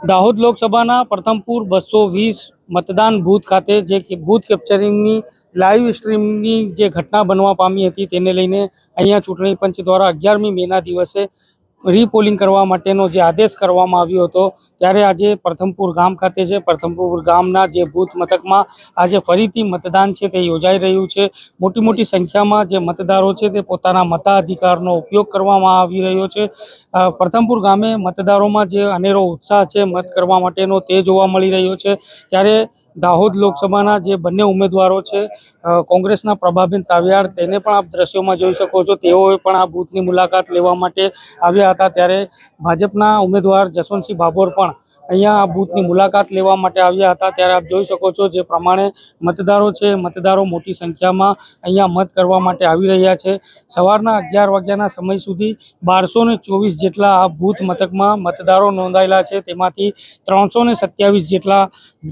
દાહોદ લોકસભાના પ્રથમપુર બસો વીસ મતદાન બૂથ ખાતે જે બૂથ કેપ્ચરિંગની લાઈવ સ્ટ્રીમની જે ઘટના બનવા પામી હતી, તેને લઈને અહીંયા ચૂંટણી પંચ દ્વારા અગિયારમી મેના દિવસે રીપોલિંગ કરવા માટેનો જે આદેશ કરવામાં આવ્યો હતો, ત્યારે આજે પ્રથમપુર ગામ ખાતે છે, પ્રથમપુર ગામના જે બૂથ મથકમાં આજે ફરીથી મતદાન છે, તે યોજાઈ રહ્યું છે. મોટી મોટી સંખ્યામાં જે મતદારો છે, તે પોતાના મતાધિકારનો ઉપયોગ કરવામાં આવી રહ્યો છે. પ્રથમપુર ગામે મતદારોમાં જે અનેરો ઉત્સાહ છે, મત કરવા માટેનો તે જોવા મળી રહ્યો છે. ત્યારે દાહોદ લોકસભાના જે બંને ઉમેદવારો છે કોંગ્રેસના પ્રભાબેન તાવિયાર, તેને પણ આપ દ્રશ્યોમાં જોઈ શકો છો. તેઓએ પણ આ બૂથની મુલાકાત લેવા માટે આવ્યા હતા ત્યારે ભાજપના ઉમેદવાર જસવંતસિંહ ભાભોર પણ અહીંયા બૂથની મુલાકાત લેવા માટે આવ્યા હતા. ત્યારે આપ જોઈ શકો છો જે પ્રમાણે મતદારો છે, મતદારો મોટી સંખ્યામાં અહીંયા મત કરવા માટે આવી રહ્યા છે. સવારના અગિયાર વાગ્યાના સમય સુધી બારસો જેટલા આ બૂથ મથકમાં મતદારો નોંધાયેલા છે. તેમાંથી ત્રણસો જેટલા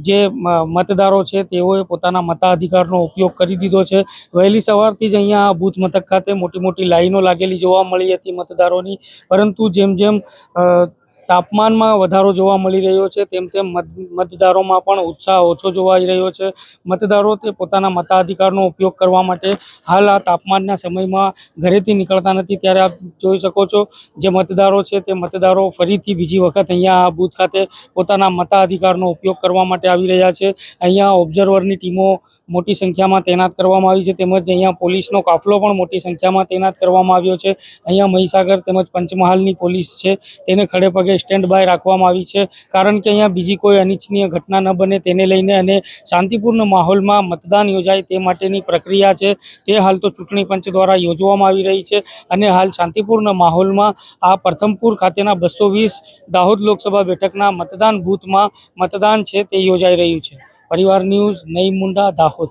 જે મતદારો છે, તેઓએ પોતાના મતાધિકારનો ઉપયોગ કરી દીધો છે. વહેલી સવારથી જ અહીંયા બૂથ મથક ખાતે મોટી મોટી લાઈનો લાગેલી જોવા મળી હતી મતદારોની. પરંતુ જેમ જેમ તાપમાનમાં વધારો જોવા મળી રહ્યો છે. તેમ તેમ મત- મતદારોમાં પણ ઉત્સાહ ઓછો જોવાઈ રહ્યો છે. મતદારો તે પોતાના મતાધિકારનો ઉપયોગ કરવા માટે હાલ આ તાપમાનના સમયમાં ઘરેથી નીકળતા નથી. ત્યારે આપ જોઈ શકો છો, જે મતદારો છે તે મતદારો ફરીથી બીજી વખત અહીંયા આ બૂથ ખાતે પોતાના મતાધિકારનો ઉપયોગ કરવા માટે આવી રહ્યા છે. અહીંયા ઓબ્ઝર્વરની ટીમો મોટી સંખ્યામાં તૈનાત કરવામાં આવી છે. તેમજ અહીંયા પોલીસનો કાફલો પણ મોટી સંખ્યામાં તૈનાત કરવામાં આવ્યો છે. અહીંયા મહીસાગર તેમજ પંચમહાલની પોલીસ છે. તેને ખડે પગે સ્ટેન્ડ બાય રાખવામાં આવી છે. કારણ કે અહીંયા બીજી કોઈ અનિચ્છનીય ઘટના ન બને તેને લઈને અને શાંતિપૂર્ણ માહોલમાં મતદાન યોજાય તે માટેની પ્રક્રિયા છે. તે હાલ તો ચૂંટણી પંચ દ્વારા યોજવામાં આવી રહી છે અને હાલ શાંતિપૂર્ણ માહોલમાં આ પ્રથમપુર ખાતેના બસો દાહોદ લોકસભા બેઠકના મતદાન બૂથમાં મતદાન છે તે યોજાઈ રહ્યું છે. પરિવાર ન્યૂઝ, નઈ મુંડા, દાહોદ.